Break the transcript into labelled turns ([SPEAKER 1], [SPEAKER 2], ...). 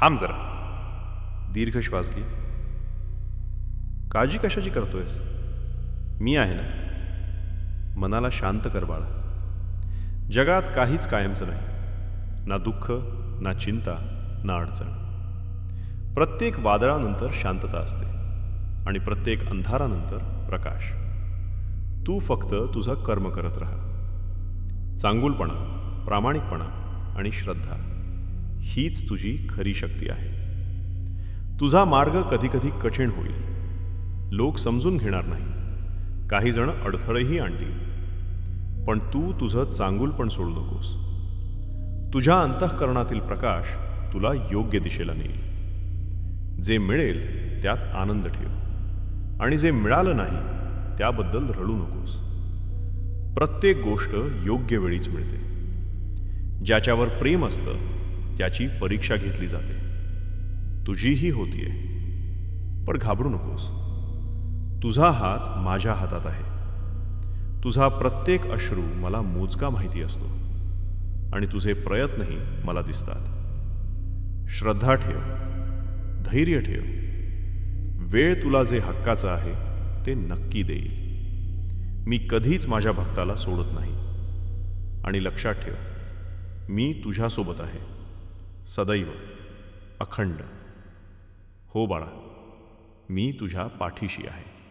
[SPEAKER 1] थांब जरा. दीर्घ श्वास घे काळजी कशाची करतोयस? मी आहे ना? मनाला शांत कर बाळा. जगात काहीच कायमचं नाही. ना दुःख ना चिंता ना अडचण. प्रत्येक वादळानंतर शांतता असते आणि प्रत्येक अंधारानंतर प्रकाश. तू फक्त तुझं कर्म करत राहा. चांगुलपणा प्रामाणिकपणा आणि श्रद्धा. हीच तुझी खरी शक्ती आहे. तुझा मार्ग कधीकधी कठीण होईल. लोक समजून घेणार नाहीत. काही जण अडथळेही आणतील. पण तू तुझं चांगुलपण सोडू नकोस. तुझ्या अंतःकरणातील प्रकाश तुला योग्य दिशेला नेईल. जे मिळेल त्यात आनंद ठेव. आणि जे मिळालं नाही त्याबद्दल रडू नकोस. प्रत्येक गोष्ट योग्य वेळीच मिळते. ज्याच्यावर प्रेम असतं त्याची परीक्षा घेतली जाते. तुझीही होतीये. पण घाबरू नकोस. तुझा हात माझ्या हातात आहे. तुझा प्रत्येक अश्रू मला मोजका माहिती असतो. आणि तुझे प्रयत्नही मला दिसतात. श्रद्धा ठेव. धैर्य ठेव. वेळ तुला जे हक्काचं आहे ते नक्की देईल. मी कधीच माझ्या भक्ताला सोडत नाही. आणि लक्षात ठेव. मी तुझ्यासोबत आहे. सदैव अखंड. हो बाळा मी तुझ्या पाठीशी आहे.